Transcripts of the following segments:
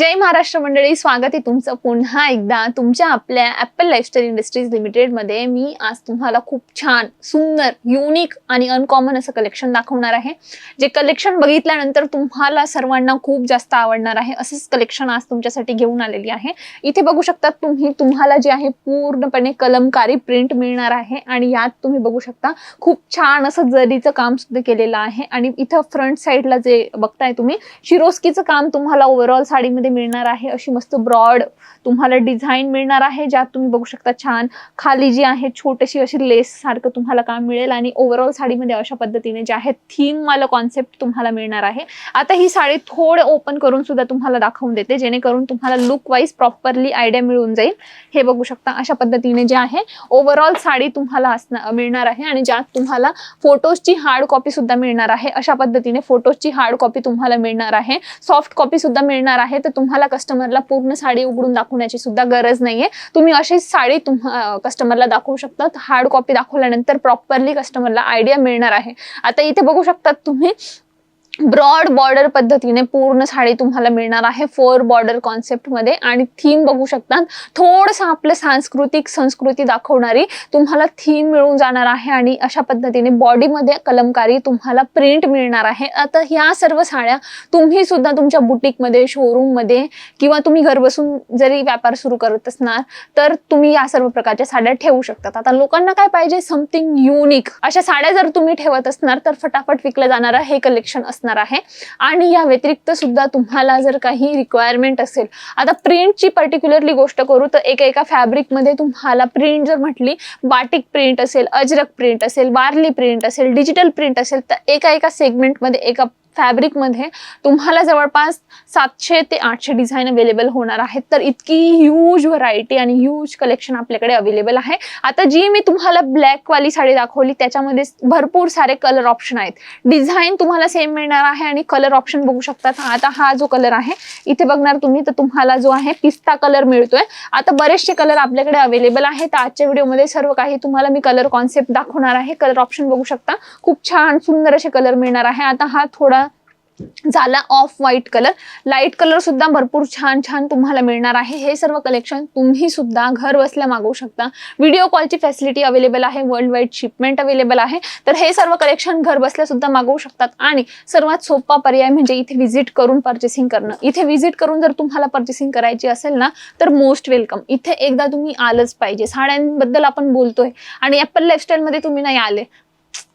जय महाराष्ट्र मंडळी स्वागत आहे तुमचं पुन्हा एकदा तुमच्या आपल्या ॲपल लाईफस्टाईल इंडस्ट्रीज लिमिटेडमध्ये मी आज तुम्हाला खूप छान सुंदर युनिक आणि अनकॉमन असं कलेक्शन दाखवणार आहे. जे कलेक्शन बघितल्यानंतर तुम्हाला सर्वांना खूप जास्त आवडणार आहे. असंच कलेक्शन आज तुमच्यासाठी घेऊन आलेली आहे. इथे बघू शकता तुम्ही तुम्हाला जे आहे पूर्णपणे कलमकारी प्रिंट मिळणार आहे आणि यात तुम्ही बघू शकता खूप छान असं जरीचं काम सुद्धा केलेलं आहे. आणि इथं फ्रंट साईडला जे बघताय तुम्ही शिरोस्कीचं काम तुम्हाला ओव्हरऑल साडीमध्ये मिळणार आहे अशी मस्त ब्रॉड तुम्हाला डिझाईन मिळणार आहे ज्यात तुम्ही बघू शकता छान खाली जी आहे छोटीशी अशी लेस सारखं तुम्हाला काम मिळेल आणि ओव्हरऑल साडीमध्ये अशा पद्धतीने जे आहे थीम वाला कॉन्सेप्ट तुम्हाला मिळणार आहे. आता ही साडी थोडं ओपन करून सुद्धा तुम्हाला दाखवून देते जेणेकरून तुम्हाला लुक वाईज प्रॉपरली आयडिया मिळून जाईल. हे बघू शकता अशा पद्धतीने जे आहे ओव्हरऑल साडी तुम्हाला असणार मिळणार आहे आणि ज्यात तुम्हाला फोटोजची हार्ड कॉपी सुद्धा मिळणार आहे. अशा पद्धतीने फोटोजची हार्ड कॉपी तुम्हाला मिळणार आहे. सॉफ्ट कॉपी सुद्धा मिळणार आहे. तर तुम्हाला कस्टमरला पूर्ण साडी उघडून दाखवण्याची सुद्धा गरज नाहीये. तुम्ही अशी साडी तुम्हा कस्टमरला दाखवू शकता हार्ड कॉपी दाखवल्यानंतर प्रॉपरली कस्टमरला आयडिया मिळणार आहे. आता इथे बघू शकतात तुम्ही ब्रॉड बॉर्डर पद्धतीने पूर्ण साडी तुम्हाला मिळणार आहे फोर बॉर्डर कॉन्सेप्टमध्ये आणि थीम बघू शकता थोडंसं आपलं सांस्कृतिक संस्कृती दाखवणारी तुम्हाला थीम मिळून जाणार आहे आणि अशा पद्धतीने बॉडीमध्ये कलमकारी तुम्हाला प्रिंट मिळणार आहे. आता ह्या सर्व साड्या तुम्ही सुद्धा तुमच्या बुटीकमध्ये शोरूममध्ये किंवा तुम्ही घर बसून जरी व्यापार सुरू करत असणार तर तुम्ही या सर्व प्रकारच्या साड्या ठेवू शकतात. आता लोकांना काय पाहिजे? समथिंग युनिक अशा साड्या जर तुम्ही ठेवत असणार तर फटाफट विकलं जाणारं हे कलेक्शन असणार. आहे. आणि या व्यतिरिक्त सुद्धा तुम्हाला जर काही रिक्वायरमेंट असेल आता प्रिंटची पर्टिक्युलरली गोष्ट करू तर एका एका फॅब्रिकमध्ये तुम्हाला प्रिंट जर म्हटली बाटिक प्रिंट असेल अजरक प्रिंट असेल वारली प्रिंट असेल डिजिटल प्रिंट असेल तर एका एका सेगमेंटमध्ये एका फॅब्रिकमध्ये तुम्हाला जवळपास सातशे ते आठशे डिझाईन अवेलेबल होणार आहेत. तर इतकी ह्यूज व्हरायटी आणि ह्यूज कलेक्शन आपल्याकडे अवेलेबल आहे. आता जी मी तुम्हाला ब्लॅकवाली साडी दाखवली त्याच्यामध्ये भरपूर सारे कलर ऑप्शन आहेत. डिझाईन तुम्हाला सेम मिळणार आहे आणि कलर ऑप्शन बघू शकतात. आता हा जो कलर आहे इथे बघणार तुम्ही तर तुम्हाला जो आहे पिस्ता कलर मिळतोय. आता बरेचसे कलर आपल्याकडे अवेलेबल आहेत. तर आजच्या व्हिडिओमध्ये सर्व काही तुम्हाला मी कलर कॉन्सेप्ट दाखवणार आहे. कलर ऑप्शन बघू शकता. खूप छान सुंदर असे कलर मिळणार आहे. आता हा थोडा झाला off white colour light colour सुद्धा भरपूर छान छान तुम्हाला मिळणार आहे. हे सर्व कलेक्शन तुम्ही सुद्धा घर बसल्या मागवू शकता. व्हिडिओ कॉलची फॅसिलिटी अवेलेबल आहे. वर्ल्ड वाईड शिपमेंट अवेलेबल आहे. तर हे सर्व कलेक्शन घर बसल्या सुद्धा मागवू शकतात. आणि सर्वात सोपा पर्याय म्हणजे इथे व्हिजिट करून पर्चेसिंग करणं. इथे व्हिजिट करून जर तुम्हाला पर्चेसिंग करायची असेल ना तर मोस्ट वेलकम इथे एकदा तुम्ही आलंच पाहिजे. साड्यांबद्दल आपण बोलतोय. आणि ॲपल लाईफस्टाईलमध्ये तुम्ही नाही आले.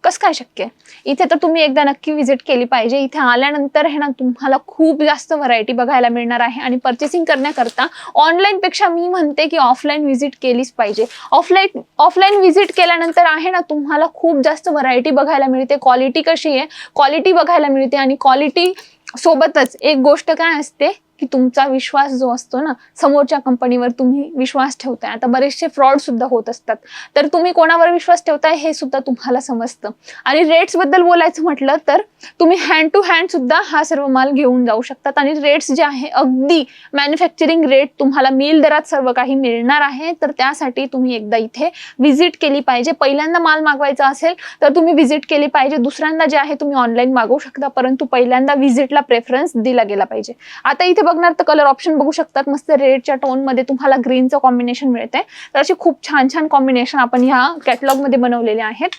कसं काय शक्य इथे तर तुम्ही एकदा नक्की व्हिजिट केली पाहिजे. इथे आल्यानंतर हे ना तुम्हाला खूप जास्त व्हरायटी बघायला मिळणार आहे आणि पर्चेसिंग करण्याकरता ऑनलाईनपेक्षा मी म्हणते की ऑफलाईन व्हिजिट केलीच पाहिजे. ऑफलाईन ऑफलाईन व्हिजिट केल्यानंतर आहे ना तुम्हाला खूप जास्त व्हरायटी बघायला मिळते. क्वालिटी कशी आहे? क्वालिटी बघायला मिळते आणि क्वालिटी सोबतच एक गोष्ट काय असते? की तुमचा विश्वास जो असतो ना समोरच्या कंपनीवर तुम्ही विश्वास ठेवताय. आता बरेचसे फ्रॉड सुद्धा होत असतात. तर तुम्ही कोणावर विश्वास ठेवताय हे सुद्धा तुम्हाला समजतं. आणि रेट्सबद्दल बोलायचं म्हटलं तर तुम्ही हँड टू हँड सुद्धा हा सर्व माल घेऊन जाऊ शकतात. आणि रेट्स जे आहे अगदी मॅन्युफॅक्चरिंग रेट तुम्हाला मिल दरात सर्व काही मिळणार आहे. तर त्यासाठी तुम्ही एकदा इथे व्हिजिट केली पाहिजे. पहिल्यांदा माल मागवायचा असेल तर तुम्ही व्हिजिट केली पाहिजे. दुसऱ्यांदा जे आहे तुम्ही ऑनलाईन मागवू शकता. परंतु पहिल्यांदा व्हिजिटला प्रेफरन्स दिला गेला पाहिजे. आता इथे बघणार तर कलर ऑप्शन बघू शकतात. मस्त रेडच्या टोनमध्ये तुम्हाला ग्रीनचं कॉम्बिनेशन मिळते तर असे खूप छान छान कॉम्बिनेशन आपण ह्या कॅटलॉगमध्ये बनवलेले आहेत.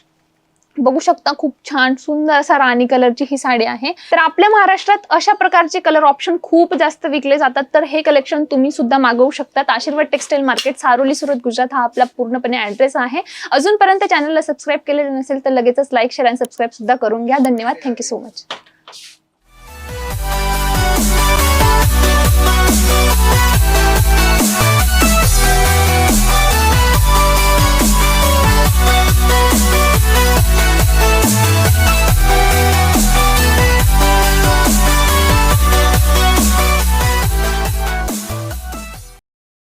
बघू शकता खूप छान सुंदर असा राणी कलरची ही साडी आहे. तर आपल्या महाराष्ट्रात अशा प्रकारचे कलर ऑप्शन खूप जास्त विकले जातात. तर हे कलेक्शन तुम्ही सुद्धा मागवू शकतात. आशीर्वाद टेक्सटाईल मार्केट सारोली सुरत गुजरात हा आपला पूर्णपणे ऍड्रेस आहे. अजूनपर्यंत चॅनलला सबस्क्राईब केलेलं नसेल तर लगेचच लाईक शेअर आणि सबस्क्राईब सुद्धा करून घ्या. धन्यवाद. Thank you so much my